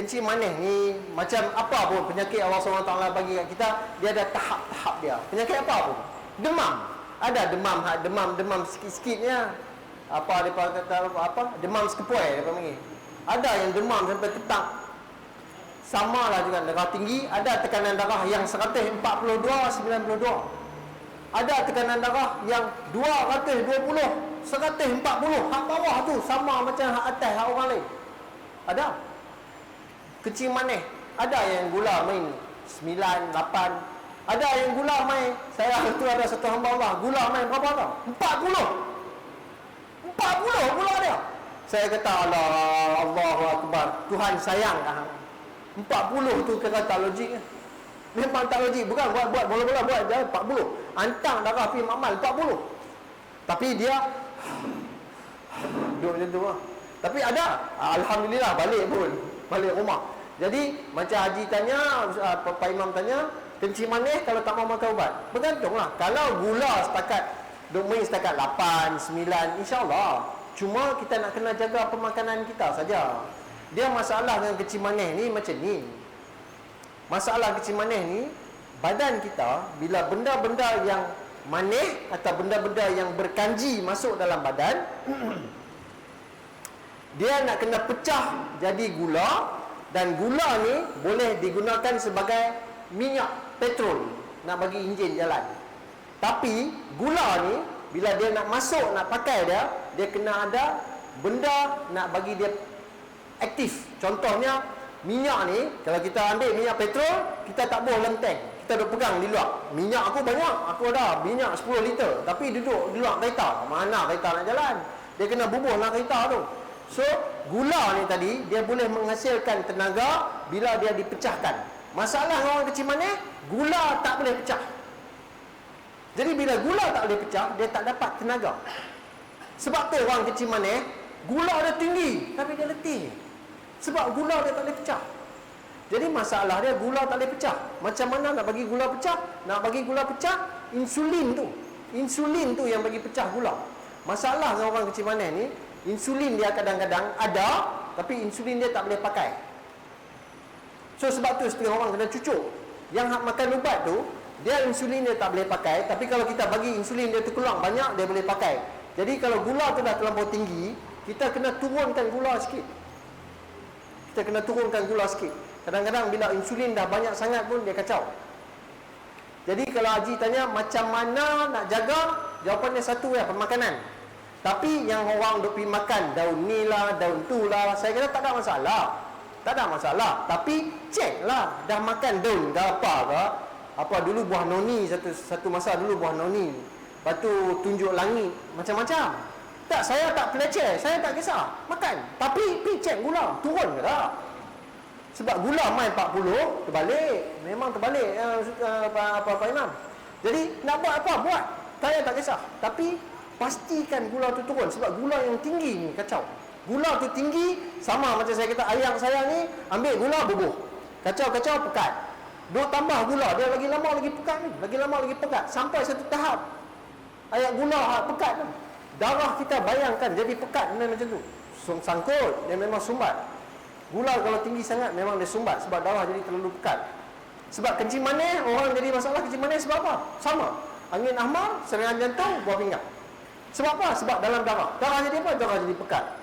kencing manis. Ni macam apa pun penyakit Allah SWT bagi kat kita dia ada tahap-tahap dia. Penyakit apa pun. Demam. Ada demam ha, demam demam sikit-sikitnya. Apa dia kata apa, demam sekepoi dia panggil. Ada yang demam sampai ketak sama lah juga darah tinggi. Ada tekanan darah yang 142 92 ada tekanan darah yang 220 140 hak bawah tu sama macam hak atas hak orang lain. Ada kecil manis. Ada yang gula main 9 8 ada yang gula main saya tu ada satu hamba Allah gula main berapa tau 40 40 gula dia. Saya kata Allah Allahu Akbar Tuhan sayang. Ah. 40 tu kira tak logik. Memang tak logik. Bukan buat-buat bola-bola buat dia 40 antang darah pergi mamal 40 tapi dia duduk macam tu lah tapi ada. Alhamdulillah balik pun. Balik rumah. Jadi macam Haji tanya uh, Pak Imam tanya kencing manis kalau tak mau makan ubat? Bergantunglah. Kalau gula setakat duk main setakat 8 9 insyaAllah. Cuma kita nak kena jaga pemakanan kita saja. Dia masalah dengan kecil manis ni macam ni. Masalah kecil manis ni badan kita bila benda-benda yang manis atau benda-benda yang berkanji masuk dalam badan dia nak kena pecah jadi gula dan gula ni boleh digunakan sebagai minyak petrol. Nak bagi enjin jalan. Tapi gula ni bila dia nak masuk nak pakai dia dia kena ada benda nak bagi dia aktif. Contohnya minyak ni kalau kita ambil minyak petrol kita tak boleh tank kita duduk pegang di luar. Minyak aku banyak aku ada minyak 10 liter. Tapi duduk di luar kereta. Mana kereta nak jalan? Dia kena bubuh dalam kereta tu so gula ni tadi dia boleh menghasilkan tenaga bila dia dipecahkan masalah orang kecil manis gula tak boleh pecah jadi bila gula tak boleh pecah dia tak dapat tenaga sebab tu orang kecil manis gula dia tinggi tapi dia letih sebab gula dia tak boleh pecah. Jadi masalah dia gula tak boleh pecah. Macam mana nak bagi gula pecah? Nak bagi gula pecah, insulin tu. Insulin tu yang bagi pecah gula. Masalah dengan orang kecil manis ni, insulin dia kadang-kadang ada, tapi insulin dia tak boleh pakai. So sebab tu setengah orang kena cucuk. Yang makan ubat tu, dia insulin dia tak boleh pakai, tapi kalau kita bagi insulin dia tu keluar banyak, dia boleh pakai. Jadi kalau gula tu dah terlampau tinggi, kita kena turunkan gula sikit kita kena turunkan gula sikit kadang-kadang bila insulin dah banyak sangat pun dia kacau jadi kalau Haji tanya macam mana nak jaga jawapannya satu ya pemakanan tapi yang orang duk pergi makan daun ni lah daun tu lah saya kata tak ada masalah tak ada masalah tapi cek lah dah makan daun dah apa ke apa dulu buah noni satu satu masa dulu buah noni lepas tu tunjuk langit macam-macam tak, saya tak peleceh. Saya tak kisah. Makan. Tapi, pergi cek gula. Turun ke tak? Sebab gula main 40, terbalik. Memang terbalik uh, apa, apa, apa Imam. Jadi, nak buat apa? Buat. Saya tak kisah. Tapi, pastikan gula tu turun. Sebab gula yang tinggi ni kacau. Gula tu tinggi, sama macam saya kata ayam saya ni, ambil gula bubuh. Kacau-kacau, pekat. Dua tambah gula, dia lagi lama lagi pekat ni. Lagi lama lagi pekat. Sampai satu tahap. Ayat gula pekat tu darah kita bayangkan jadi pekat memang macam tu sangkut dia memang sumbat gula kalau tinggi sangat memang dia sumbat sebab darah jadi terlalu pekat sebab kencing manis orang jadi masalah kencing manis sebab apa sama angin ahmar serangan jantung buah pinggang sebab apa? Sebab dalam darah. Darah jadi apa? Darah jadi pekat